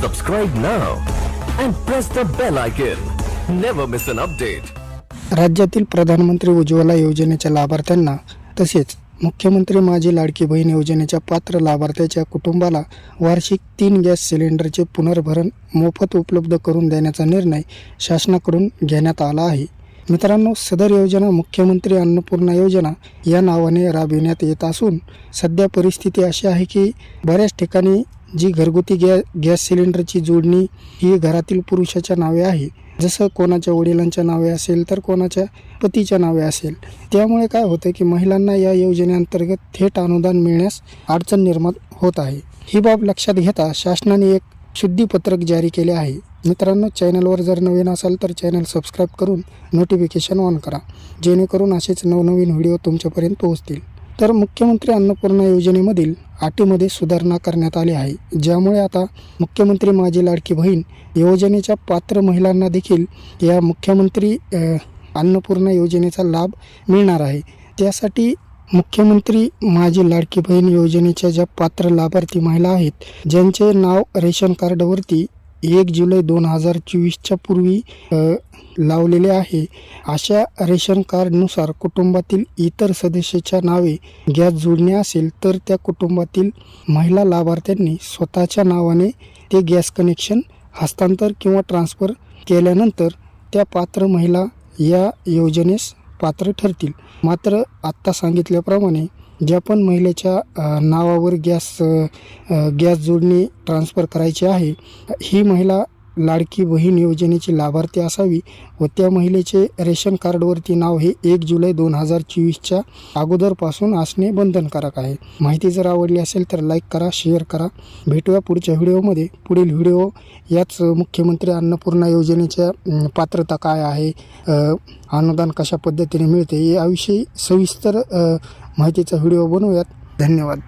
Subscribe now and press the bell icon. Never miss an update. राज्यातील प्रधानमंत्री उज्ज्वला योजनेच्या लाभार्थ्यांना तसेच मुख्यमंत्री माझी लाडकी बहीण योजनेच्या पात्र लाभार्थ्याच्या कुटुंबाला वार्षिक तीन गॅस सिलेंडरचे पुनर्भरण मोफत उपलब्ध करून देण्याचा निर्णय शासनाकडून घेण्यात आला आहे मित्रांनो सदर योजना मुख्यमंत्री अन्नपूर्णा योजना या नावाने राबविण्यात येत असून सध्या परिस्थिती अशी आहे की बऱ्याच ठिकाणी जी घरगुती गॅ गॅस सिलेंडरची जोडणी ही घरातील पुरुषाच्या नावे आहे. जसं कोणाच्या वडिलांच्या नावे असेल तर कोणाच्या पतीच्या नावे असेल. त्यामुळे काय होतं की महिलांना या योजनेअंतर्गत थेट अनुदान मिळण्यास अडचण निर्माण होत आहे. ही बाब लक्षात घेता शासनाने एक शुद्धीपत्रक जारी केले आहे. मित्रांनो चॅनलवर जर नवीन असाल तर चॅनल सबस्क्राईब करून नोटिफिकेशन ऑन करा. जेणेकरून असेच नवनवीन व्हिडिओ तुमच्यापर्यंत पोहोचतील. तर मुख्यमंत्री अन्नपूर्णा योजनेमधील अटीमध्ये सुधारणा करण्यात आली आहे. ज्यामुळे आता मुख्यमंत्री माझी लाडकी बहीण योजनेच्या पात्र महिलांना देखील या मुख्यमंत्री अन्नपूर्णा योजनेचा लाभ मिळणार आहे. त्यासाठी मुख्यमंत्री माझी लाडकी बहीण योजनेच्या ज्या पात्र लाभार्थी महिला आहेत ज्यांचे नाव रेशन कार्डवरती एक जुलै दोन हजार चोवीसच्या पूर्वी लावलेले आहे. अशा रेशन कार्डनुसार कुटुंबातील इतर सदस्याच्या नावे गॅस जोडणी असेल तर त्या कुटुंबातील महिला लाभार्थ्यांनी स्वतःच्या नावाने ते गॅस कनेक्शन हस्तांतर किंवा ट्रान्सफर केल्यानंतर त्या पात्र महिला या योजनेस पात्र ठरतील. मात्र आत्ता सांगितल्याप्रमाणे ज्या पण महिलेच्या नावावर गॅस गॅस जोडणी ट्रान्सफर करायची आहे ही महिला लाडकी बहीण योजनेची लाभार्थी असावी व त्या महिलेचे रेशन कार्डवरती नाव हे एक जुलै दोन हजार चोवीसच्या अगोदरपासून असणे बंधनकारक आहे. माहिती जर आवडली असेल तर लाईक करा शेअर करा. भेटूया पुढच्या व्हिडिओमध्ये. पुढील व्हिडिओ याच मुख्यमंत्री अन्नपूर्णा योजनेच्या पात्रता काय आहे अनुदान कशा पद्धतीने मिळते याविषयी सविस्तर माहितीचा व्हिडिओ बनवूयात. धन्यवाद.